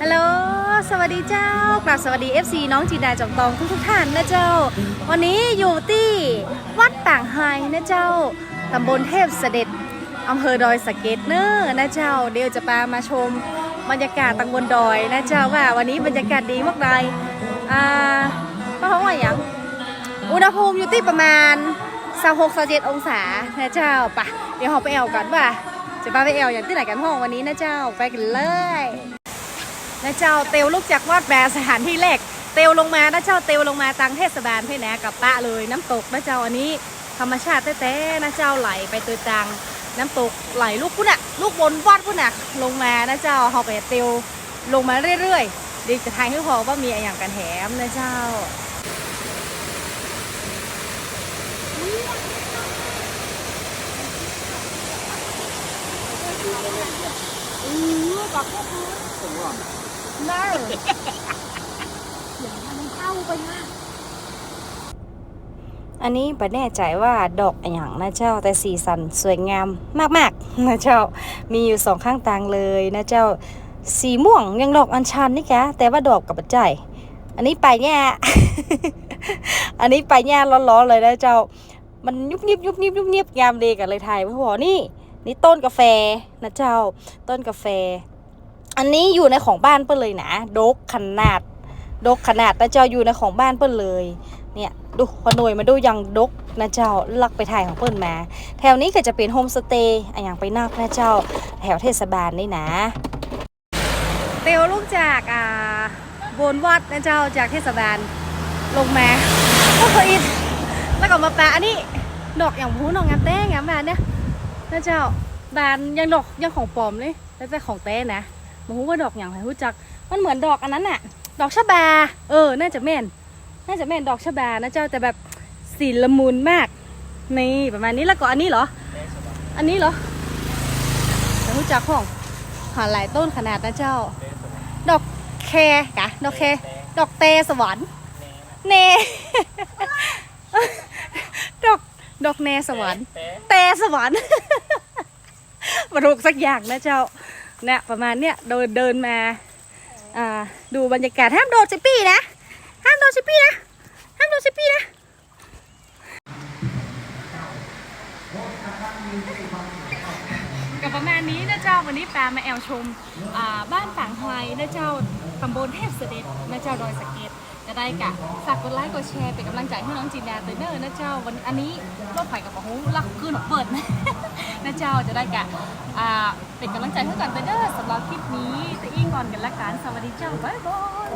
ฮัลโหล สวัสดีเจ้ากลับสวัสดี FC น้องจีดาจอมตองทุกทุกท่านนะเจ้า วันนี้อยู่ที่วัดต่างไฮนะเจ้า ตำบลเทพเสด็จ อำเภอดอยสะเก็ดเนอร์นะเจ้า เดี๋ยวจะพามาชมบรรยากาศตังบนดอยนะเจ้าว่าวันนี้บรรยากาศดีมากเลยอ่าเพราะว่าอย่างอุณหภูมิอยู่ที่ประมาณ26 27องศานะเจ้าปะเดี๋ยวเราไปแอวกันว่าจะพาไปแอวอย่างที่ไหนกันห้องวันนี้นะเจ้าไปกันเลย นะเจ้าเตลลูกจากวัดแบสถานที่แรกเตลลงมานะเจ้าเตลลงมาตังเทศบาลเพ่แหนกับปะเลยน้ำตกนะเจ้าอันนี้ธรรมชาติแท้ๆนะเจ้าไหลไปตัวตังน้ำตกไหลลูกพุ่นอะลูกบนวัดพุ่นอะลงมานะเจ้าเขาไปเตลลงมาเรื่อยๆเดีจะทายให้พอว่ามีอะไรอย่างกันแถมนะเจ้าอือบอกแค่คือ นอย่ามันเข้าไปนะอันนี้ปะแน่ใจว่าดอกอย่างนะเจ้าแต่สีสันสวยงามมากๆนะเจ้ามีอยู่สองข้างตางเลยนะเจ้าสีม่วงยังดอกอัญชันนี่แกแต่ว่าดอกกับปัจจัยอันนี้ไปแง่อันนี้ไปแง่ร้อนๆเลยนะเจ้า มันยุบยิบยุบยิบยุบยิบงามเดีกันเลยไทยพราะว่านี่นี่ต้นกาแฟนะเจ้า ต้นกาแฟ อันนี้อยู่ในของบ้านเปิ้ลเลยนะดกขนาดดกขนาดนะเจ้าอยู่ในของบ้านเปิ้ลเลย เนี่ยดูพอหน่วยมาดูยังดกนะเจ้าลักไปถ่ายของเปิ้ลมา แถวนี้ก็จะเป็นโฮมสเตย์อะอย่างไปนักนะเจ้า แถวเทศบาลนี่นะ เตียวลูกจากอ่าบนวัดนะเจ้าจากเทศบาลลงมาก็เคยอินแล้วก็มาแปะอันนี้ดอกอย่างหูดอกงามแต้งามแบบเนี้ยนะเจ้าบานยังดอกยังของปลอมเลยแล้วแต่ของเต้นะ มาหูว่าดอกอย่างไรรู้จัก มันเหมือนดอกอันนั้นน่ะ ดอกชะบา เออ น่าจะแม่น น่าจะแม่นดอกชะบานะเจ้าแต่แบบสีละมุนมาก นี่ประมาณนี้แล้วก็อันนี้เหรอ อันนี้เหรอแต่รู้จักของหาหลายต้นขนาดนะเจ้า ดอกแคกะ ดอกแค ดอกเตสวรรค์เนดอกดอกเนสวรรค์แต่สวรรค์มาถูกสักอย่างนะเจ้า เนี่ยประมาณเนี้ยเดินเดินมาอ่าดูบรรยากาศห้ามโดดสิปี้นะห้ามโดดสิปี้นะห้ามโดดสิปี้นะกับประมาณนี้นะเจ้าวันนี้ปลามาแอลชมอ่าบ้านฝางไฮนะเจ้าตำบลเทพเสด็จนะเจ้าดอยสะเก็ด จะได้กะฝากกดไลค์กดแชร์เป็นกำลังใจให้น้องจีนาเตอร์เนอร์นะเจ้าวันอันนี้รถไฟกับหูลักคือหนเปิดนะนะเจ้าจะได้กะอ่าเป็นกำลังใจให้กันเตอร์เนอร์สำหรับคลิปนี้ตะอิ่งก่อนกันละกันสวัสดีเจ้าบ๊ายบาย